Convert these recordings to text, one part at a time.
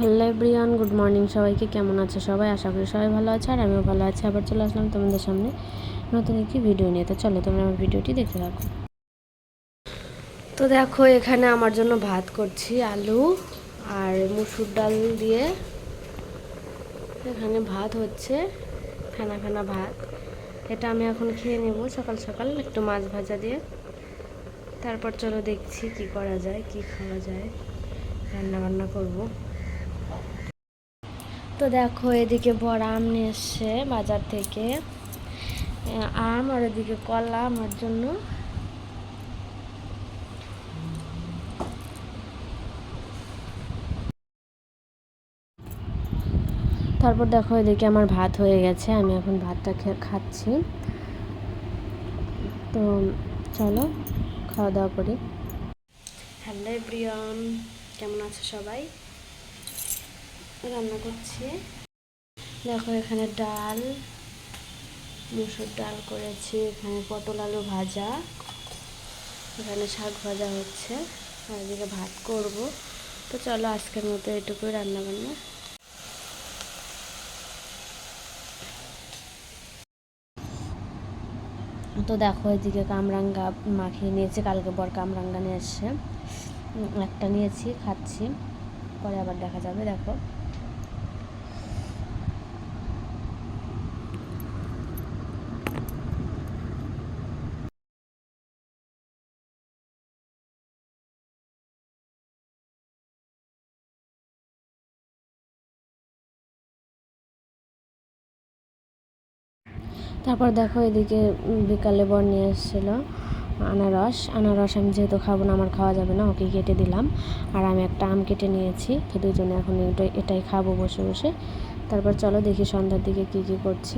Hello everyone good morning সবাইকে কেমন আছে? সবাই আশা করি সবাই ভালো আছে আর আমিও ভালো আছি। আবার চলে আসলাম তোমাদের সামনে নতুন একটি ভিডিও নিয়ে। তো চলো, তোমরা আমার ভিডিওটি দেখতে রাখো তো দেখো, এখানে আমার জন্য ভাত করছি, আলু আর মুসুর ডাল দিয়ে। এখানে ভাত হচ্ছে, ফেনা ফেনা ভাত। এটা আমি এখন খেয়ে নেব সকাল সকাল একটু মাছ ভাজা দিয়ে। তারপর চলো দেখছি কি করা যায়, কি খাওয়া যায় রান্না বান্না করব। তো দেখো, এদিকে বড় আম নিয়ে এসছে বাজার থেকে। আম আর এদিকে কলা আমার জন্য। তারপর দেখো, এদিকে আমার ভাত হয়ে গেছে, আমি এখন ভাতটা খাচ্ছি। তো চলো খাওয়া দাওয়া করি। হ্যালো প্রিয়ম কেমন আছে সবাই? রান্না করছি। দেখো এখানে ডাল, মুসুর ডাল করেছি, এখানে পটল আলু ভাজা, এখানে শাক ভাজা হচ্ছে, আর এদিকে ভাত করব। তো চলো আজকের মতো এটুকুই রান্না বান্না। তো দেখো এদিকে কামরাঙ্গা মাখিয়ে নিয়েছি, কালকে বর কামরাঙ্গা নিয়ে এসছে। একটা নিয়েছি, খাচ্ছি, পরে আবার দেখা যাবে, দেখো। তারপর দেখো এদিকে বিকালে বর নিয়ে এসেছিল আনারস। আনারস আমি যেহেতু খাব না, আমার খাওয়া যাবে না, ওকে কেটে দিলাম। আর আমি একটা আম কেটে নিয়েছি, তো দুজনে এখন এটাই এটাই খাব বসে বসে। তারপর চলো দেখি সন্ধ্যার দিকে কী কী করছি।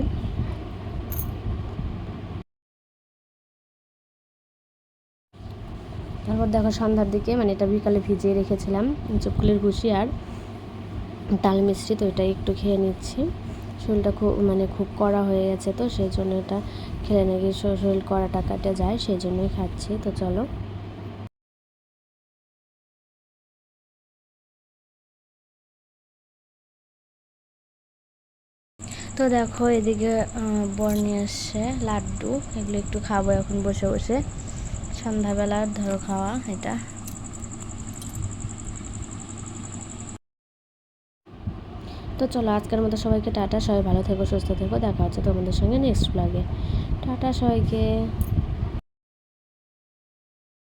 তারপর দেখো সন্ধ্যার দিকে মানে এটা বিকালে ভিজিয়ে রেখেছিলাম, চুপকুলির ভুসি আর তাল মিষ্টি, তো এটা একটু খেয়ে নিচ্ছি। শরীরটা খুব মানে খুব কড়া হয়ে গেছে তো সেই জন্য এটা খেলে নাকি শরীর কড়াটা কাটে যায় সেই জন্যই খাচ্ছি, তো চলো। তো দেখো, এদিকে বর নিয়ে এসছে লাড্ডু, এগুলো একটু খাব এখন বসে বসে। সন্ধ্যাবেলার ধরো খাওয়া, এটা। তো চলো আজকের মতো সবাইকে টাটা, সবাই ভালো থেকো, সুস্থ থেকো, দেখা হচ্ছে তোমাদের সঙ্গে নেক্সট ব্লগে টাটা সবাইকে।